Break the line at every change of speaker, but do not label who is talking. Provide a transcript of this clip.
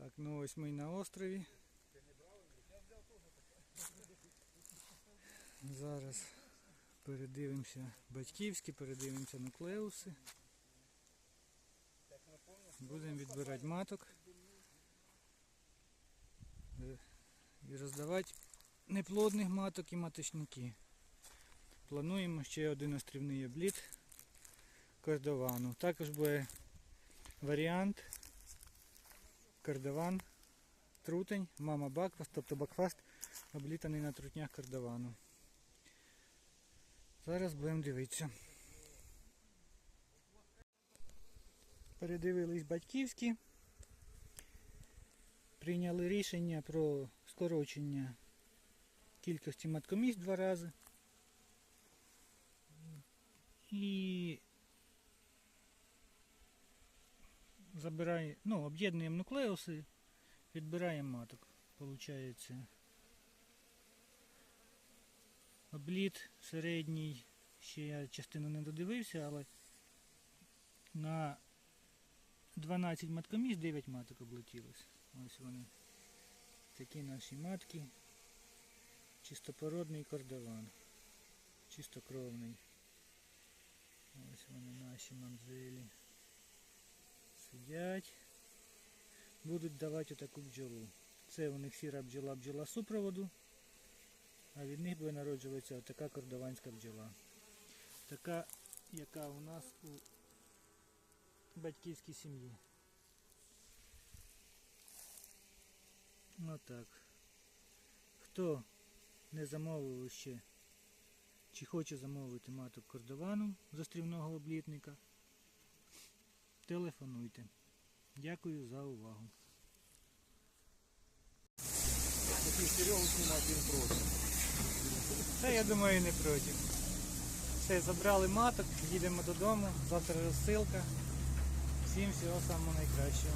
Так, ну ось ми й на острові. Зараз передивимося батьківські, передивимося нуклеуси. Будемо відбирати маток. І роздавати неплодних маток і маточники. Плануємо ще один острівний обліт кордовану. Також буде варіант кардаван, трутень, мама бакфаст, тобто бакфаст облітаний на трутнях кардавану. Зараз будемо дивитися. Передивились батьківські. Прийняли рішення про скорочення кількості маткомість два рази. І забирає, ну, об'єднуємо нуклеуси, відбираємо маток. Получається обліт середній, ще я частину не додивився, але на 12 маткомість 9 маток облетілось. Ось вони. Такі наші матки. Чистопородний кордован. Чистокровний. Ось вони наші мамзелі. Сидять. Будуть давати отаку бджолу. Це у них сіра бджола бджола супроводу. А від них буде народжуватися отака кордованська бджола. Така, яка у нас у батьківській сім'ї. Отак. Хто не замовив ще чи хоче замовити маток кордовану з острівного облітника, телефонуйте. Дякую за увагу. Та я думаю не проти. Все, забрали маток, їдемо додому, завтра розсилка. Всім всього самого найкращого.